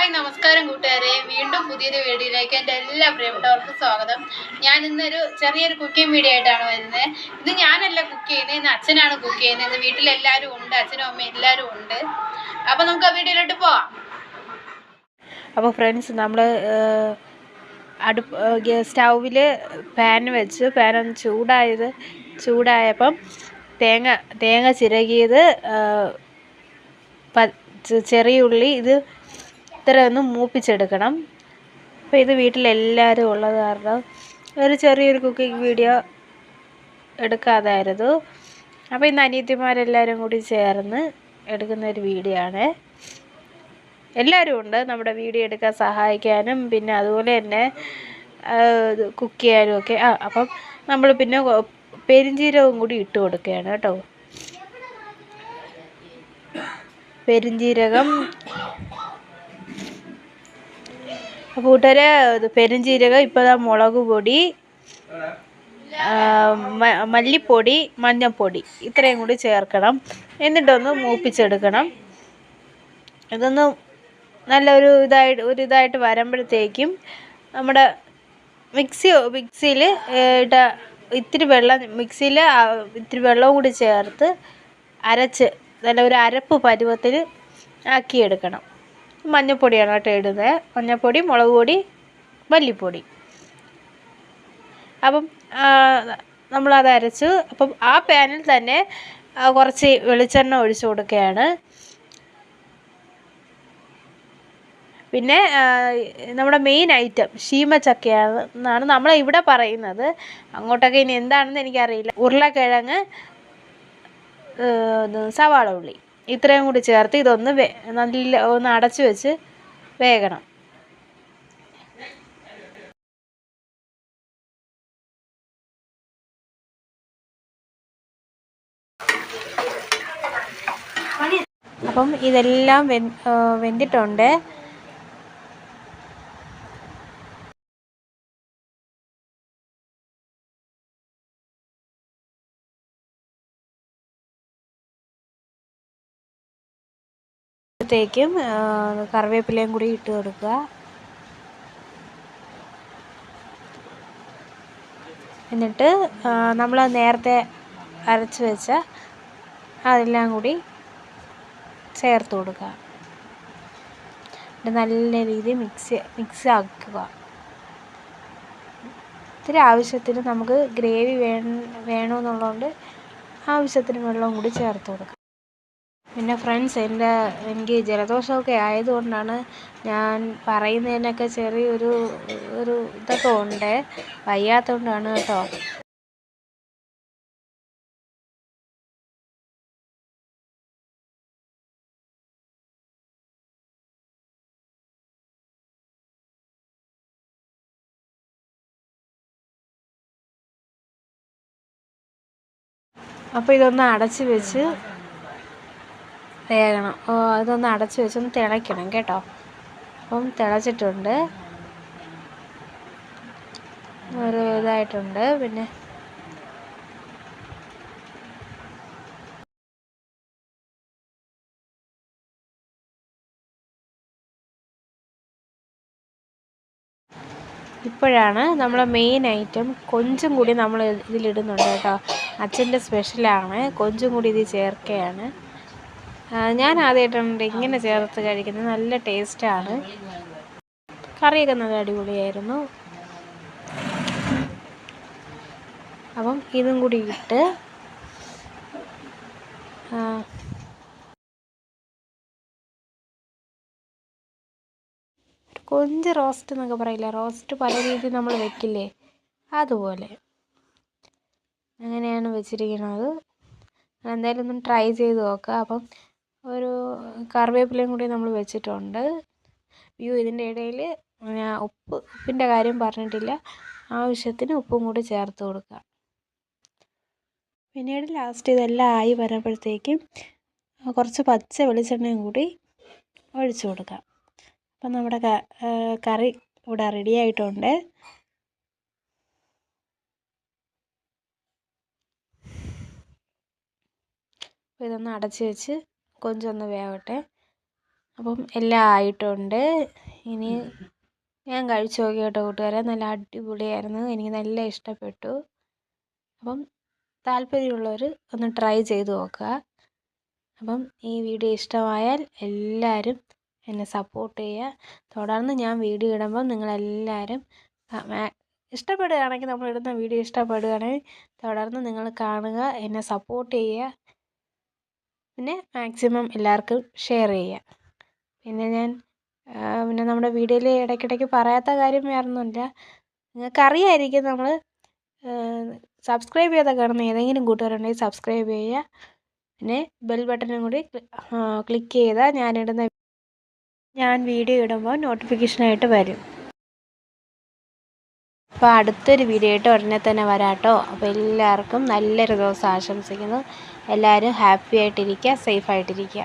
Hi നമസ്കാരം കൂട്ടുകാരെ. വീണ്ടും പുതിയൊരു വീഡിയോയിലേക്ക് എന്റെ എല്ലാ പ്രിയപ്പെട്ടവർക്കും സ്വാഗതം. ഞാൻ ഇന്നൊരു ചെറിയൊരു കുക്കിംഗ് വീഡിയോ ആയിട്ടാണ് വരുന്നത്. ഇത് ഞാനല്ല കുക്ക് ചെയ്യുന്നത് ഇന്ന് അച്ഛനാണ് കുക്ക് ചെയ്യുന്നത്. ഇന്ന് വീട്ടിലെല്ലാവരും ഉണ്ട് അച്ഛനും അമ്മയും എല്ലാവരും ഉണ്ട്. അപ്പോൾ നമുക്ക് ആ വീഡിയോയിലോട്ട് പോവാം. അപ്പോൾ ഫ്രണ്ട്സ് നമ്മൾ അടുപ്പ് സ്റ്റൗവിൽ പാൻ വെച്ച്. പാൻ ഒന്ന് ചൂടായത് ചൂടായപ്പം തേങ്ങ തേങ്ങ ചിരകിയത് ചെറിയ ഉള്ളി. ഇത് ഇത്ര ഒന്ന് മൂപ്പിച്ചെടുക്കണം. അപ്പോൾ ഇത് വീട്ടിലെല്ലാവരും ഉള്ളത് കാരണം ഒരു ചെറിയൊരു കുക്കിംഗ് വീഡിയോ എടുക്കാതായിരുന്നു. അപ്പോൾ ഇന്ന് അനിയത്തിമാരെല്ലാവരും കൂടി ചേർന്ന് എടുക്കുന്ന ഒരു വീഡിയോ ആണ്. എല്ലാവരും ഉണ്ട് നമ്മുടെ വീഡിയോ എടുക്കാൻ സഹായിക്കാനും പിന്നെ അതുപോലെ തന്നെ കുക്ക് ചെയ്യാനും ഒക്കെ. ആ അപ്പം നമ്മൾ പിന്നെ കൊ- കൂടി ഇട്ട് കൊടുക്കുകയാണ് കേട്ടോ. പെരുംജീരകം അപ്പോൾ കൂട്ടുകാരെ പെരുംജീരകം ഇപ്പോൾ ഇതാ മുളക് പൊടി മല്ലിപ്പൊടി മഞ്ഞൾപ്പൊടി ഇത്രയും കൂടി ചേർക്കണം. എന്നിട്ടൊന്ന് മൂപ്പിച്ചെടുക്കണം. ഇതൊന്ന് നല്ലൊരു ഇതായിട്ട് ഒരു ഇതായിട്ട് വരുമ്പോഴത്തേക്കും നമ്മുടെ മിക്സി മിക്സിയിൽ ഇട്ട ഇത്തിരി വെള്ളം മിക്സിയിൽ ഇത്തിരി വെള്ളവും കൂടി ചേർത്ത് അരച്ച് നല്ല ഒരു അരപ്പ് പരുവത്തിൽ ആക്കിയെടുക്കണം. മഞ്ഞൾപ്പൊടിയാണ് കേട്ടോ ഇടുന്നത് മഞ്ഞൾപ്പൊടി മുളക് പൊടി മല്ലിപ്പൊടി. അപ്പം നമ്മളത് അരച്ചു അപ്പം ആ പാനിൽ തന്നെ കുറച്ച് വെളിച്ചെണ്ണ ഒഴിച്ചു കൊടുക്കുകയാണ്. പിന്നെ നമ്മുടെ മെയിൻ ഐറ്റം ശീമച്ചക്കയാണ് എന്നാണ് നമ്മൾ ഇവിടെ പറയുന്നത്. അങ്ങോട്ടൊക്കെ ഇനി എന്താണെന്ന് എനിക്കറിയില്ല. ഉരുളക്കിഴങ്ങ് സവാള ഉള്ളി. ഇത്രയും കൂടി ചേർത്ത് ഇതൊന്ന് നല്ല ഒന്ന് അടച്ചു വെച്ച് വേകണം. അപ്പം ഇതെല്ലാം വെന്തിട്ടുണ്ട്. ത്തേക്കും കറിവേപ്പിലയും കൂടി ഇട്ട് കൊടുക്കുക. എന്നിട്ട് നമ്മൾ നേരത്തെ അരച്ച് വെച്ച അതെല്ലാം കൂടി ചേർത്ത് കൊടുക്കുക. എന്നിട്ട് നല്ല രീതിയിൽ മിക്സ് മിക്സ് ആക്കുക. ഇത്തിരി ആവശ്യത്തിന് നമുക്ക് ഗ്രേവി വേണമെന്നുള്ളതുകൊണ്ട് ആവശ്യത്തിന് വെള്ളവും കൂടി ചേർത്ത് കൊടുക്കുക പിന്നെ ഫ്രണ്ട്സ് എന്റെ എനിക്ക് ജലദോഷമൊക്കെ ആയതുകൊണ്ടാണ് ഞാൻ പറയുന്നതിനൊക്കെ ചെറിയൊരു ഒരു ഇതൊക്കെ ഉണ്ട്. വയ്യാത്തതുകൊണ്ടാണ് കേട്ടോ. അപ്പോൾ ഇതൊന്ന് അടച്ച് വെച്ച് വേകണം ഇതൊന്ന് അടച്ച് വെച്ചൊന്ന് തിളയ്ക്കണം കേട്ടോ. അപ്പം തിളച്ചിട്ടുണ്ട്. ഒരു ഇതായിട്ടുണ്ട്. പിന്നെ ഇപ്പോഴാണ് നമ്മളെ മെയിൻ ഐറ്റം കൊഞ്ചും കൂടി നമ്മൾ ഇതിലിടുന്നുണ്ട് കേട്ടോ. അച്ഛന്റെ സ്പെഷ്യലാണ് കൊഞ്ചും കൂടി ഇത് ചേർക്കുകയാണ് ഞാൻ ആദ്യമായിട്ടുണ്ട് ഇങ്ങനെ ചേർത്ത് കഴിക്കുന്നത് നല്ല ടേസ്റ്റാണ് കറിയൊക്കെ നല്ല അടിപൊളിയായിരുന്നു. അപ്പം ഇതും കൂടി ഇട്ട് കൊഞ്ച് റോസ്റ്റ് എന്നൊക്കെ പറയില്ല? റോസ്റ്റ് പല രീതിയിൽ നമ്മൾ വെക്കില്ലേ? അതുപോലെ. അങ്ങനെയാണ് വെച്ചിരിക്കുന്നത്. എന്തായാലും ഒന്ന് ട്രൈ ചെയ്ത് നോക്കുക അപ്പം ഒരു കറിവേപ്പിലയും കൂടി നമ്മൾ വെച്ചിട്ടുണ്ട്. അയ്യോ ഇതിന്റെ ഇടയിൽ ഞാൻ ഉപ്പ് ഉപ്പിന്റെ കാര്യം പറഞ്ഞിട്ടില്ല. ആവശ്യത്തിന് ഉപ്പും കൂടി ചേർത്ത് കൊടുക്കുക. പിന്നീട് ലാസ്റ്റ് ഇതെല്ലാം ആയി വരുമ്പോഴത്തേക്കും കുറച്ച് പച്ച വെളിച്ചെണ്ണയും കൂടി ഒഴിച്ചു കൊടുക്കുക. അപ്പം നമ്മുടെ കറി ഇവിടെ റെഡി ആയിട്ടുണ്ട്. ഇതൊന്ന് അടച്ച് വെച്ച് കൊഞ്ചൊന്ന് വേവട്ടെ. അപ്പം എല്ലാം ആയിട്ടുണ്ട്. ഇനി ഞാൻ കഴിച്ചു നോക്കി കേട്ടോ കൂട്ടുകാരെ. നല്ല അടിപൊളിയായിരുന്നു. എനിക്ക് നല്ല ഇഷ്ടപ്പെട്ടു. അപ്പം താല്പര്യമുള്ളവർ ഒന്ന് ട്രൈ ചെയ്ത് നോക്കുക. അപ്പം ഈ വീഡിയോ ഇഷ്ടമായാൽ എല്ലാവരും എന്നെ സപ്പോർട്ട് ചെയ്യുക. തുടർന്ന് ഞാൻ വീഡിയോ ഇടുമ്പം നിങ്ങളെല്ലാവരും ഇഷ്ടപ്പെടുകയാണെങ്കിൽ നമ്മളിടുന്ന വീഡിയോ ഇഷ്ടപ്പെടുകയാണെങ്കിൽ തുടർന്ന് നിങ്ങൾ കാണുക എന്നെ സപ്പോർട്ട് ചെയ്യുക. പിന്നെ മാക്സിമം എല്ലാവർക്കും ഷെയർ ചെയ്യുക. പിന്നെ ഞാൻ പിന്നെ നമ്മുടെ വീഡിയോയിൽ ഇടയ്ക്കിടയ്ക്ക് പറയാത്ത കാര്യം വേറൊന്നുമില്ല. നിങ്ങൾക്കറിയായിരിക്കും നമ്മൾ സബ്സ്ക്രൈബ് ചെയ്ത കാണുന്ന ഏതെങ്കിലും കൂട്ടുകാരുണ്ടെങ്കിൽ സബ്സ്ക്രൈബ് ചെയ്യുക. പിന്നെ ബെൽ ബട്ടണും കൂടി ക്ലിക്ക് ചെയ്താൽ ഞാനിടുന്ന ഞാൻ വീഡിയോ ഇടുമ്പോൾ നോട്ടിഫിക്കേഷനായിട്ട് വരും. അപ്പോൾ അടുത്തൊരു വീഡിയോ ആയിട്ട് ഉടനെ തന്നെ വരാട്ടോ. അപ്പോൾ എല്ലാവർക്കും നല്ലൊരു ദിവസം ആശംസിക്കുന്നു. എല്ലാവരും ഹാപ്പി ആയിട്ടിരിക്കുക സേഫ് ആയിട്ടിരിക്കുക.